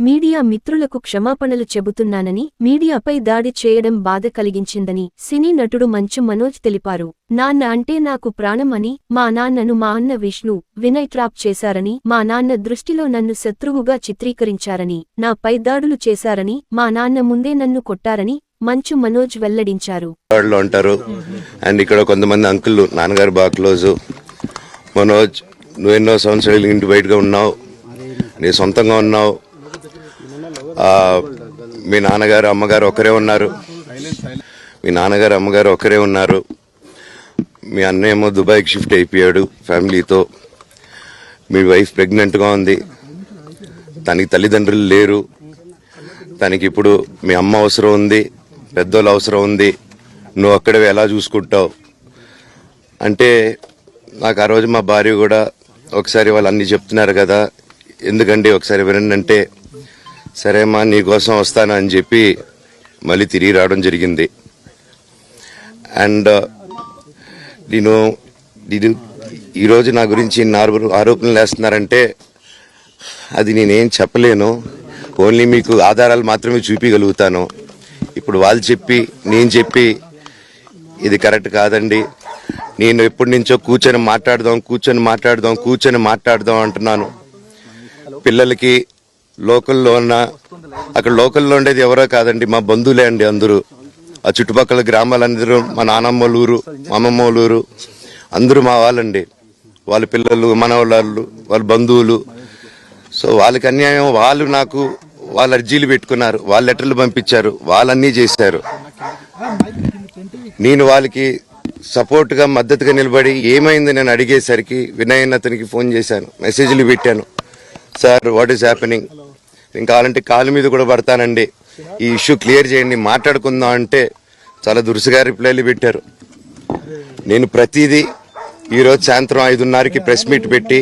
Media మిత్రులకు క్షమాపణలు చెబుతున్నానని మీడియాపై దాడి చేయడం బాధ కలిగించిందని సినీ నటుడు మంచు మనోజ్ తెలిపారు. నాన్న అంటే నాకు ప్రాణం అని మా నాన్నను మా అన్న విష్ణు వినయ్ ట్రాప్ చేశారని మా నాన్న దృష్టిలో నన్ను శత్రువుగా చిత్రీకరించారని నాపై దాడులు చేశారని మా నాన్న ముందే నన్ను కొట్టారని మంచు మనోజ్ వెల్లడించారు. ఉంటారు అండ్ ఇక్కడ కొంతమంది అంకుల్ నాన్నగారు బాగా క్లోజ్. మనోజ్ నువ్వు ఎన్నో సంవత్సరాలు ఇంటి బయటగా ఉన్నావు. నీ సొంతంగా ఉన్నావు. మీ నాన్నగారు అమ్మగారు ఒకరే ఉన్నారు. మీ నాన్నగారు అమ్మగారు ఒకరే ఉన్నారు. మీ అన్న ఏమో దుబాయ్కి షిఫ్ట్ అయిపోయాడు ఫ్యామిలీతో. మీ వైఫ్ ప్రెగ్నెంట్గా ఉంది. తనకి తల్లిదండ్రులు లేరు. తనకి ఇప్పుడు మీ అమ్మ అవసరం ఉంది పెద్దోళ్ళు అవసరం ఉంది. నువ్వు అక్కడ ఎలా చూసుకుంటావు? అంటే నాకు ఆ రోజు మా భార్య కూడా ఒకసారి వాళ్ళు అన్ని చెప్తున్నారు కదా. ఎందుకండి ఒకసారి వినండి అంటే సరే అమ్మా నీకోసం వస్తాను అని చెప్పి మళ్ళీ తిరిగి రావడం జరిగింది. అండ్ నేను నేను ఈరోజు నా గురించి నాలుగు ఆరోపణలు వేస్తున్నారంటే అది నేనేం చెప్పలేను. ఓన్లీ మీకు ఆధారాలు మాత్రమే చూపించగలుగుతాను ఇప్పుడు వాళ్ళు చెప్పి నేను చెప్పి ఇది కరెక్ట్ కాదండి. నేను ఎప్పటి నుంచో కూర్చొని మాట్లాడదాం కూర్చొని మాట్లాడదాం కూర్చొని మాట్లాడదాం అంటున్నాను. పిల్లలకి లోకల్లో ఉన్న అక్కడ లోకల్లో ఉండేది ఎవరో కాదండి మా బంధువులే అండి అందరూ. ఆ చుట్టుపక్కల గ్రామాలందరూ మా నానమ్మ ఊరు మా అమ్మమ్మ వాళ్ళ ఊరు అందరూ మా వాళ్ళండి. వాళ్ళ పిల్లలు మనవాళ్ళు వాళ్ళ బంధువులు. సో వాళ్ళకి అన్యాయం వాళ్ళు నాకు వాళ్ళ అర్జీలు పెట్టుకున్నారు వాళ్ళ లెటర్లు పంపించారు వాళ్ళన్నీ చేశారు. నేను వాళ్ళకి సపోర్ట్గా మద్దతుగా నిలబడి ఏమైంది నేను అడిగేసరికి వినయన్ అతనికి ఫోన్ చేశాను మెసేజ్లు పెట్టాను. సార్ వాట్ ఈస్ హ్యాపెనింగ్ నేను కావాలంటే కాలు మీద కూడా పడతానండి. ఈ ఇష్యూ క్లియర్ చేయండి మాట్లాడుకుందాం అంటే చాలా దురుసుగా రిప్లైలు పెట్టారు. నేను ప్రతిదీ ఈరోజు సాయంత్రం ఐదున్నరకి ప్రెస్ మీట్ పెట్టి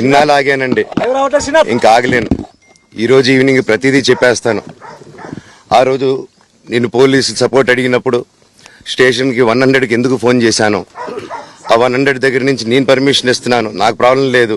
ఇన్నాలాగానండి. ఆగానండి ఇంకా ఆగలేను. ఈరోజు ఈవినింగ్ ప్రతిదీ చెప్పేస్తాను. ఆ రోజు నేను పోలీసు సపోర్ట్ అడిగినప్పుడు స్టేషన్కి వన్ హండ్రెడ్కి ఎందుకు ఫోన్ చేశాను? ఆ వన్ హండ్రెడ్ దగ్గర నుంచి నేను పర్మిషన్ ఇస్తున్నాను. నాకు ప్రాబ్లం లేదు.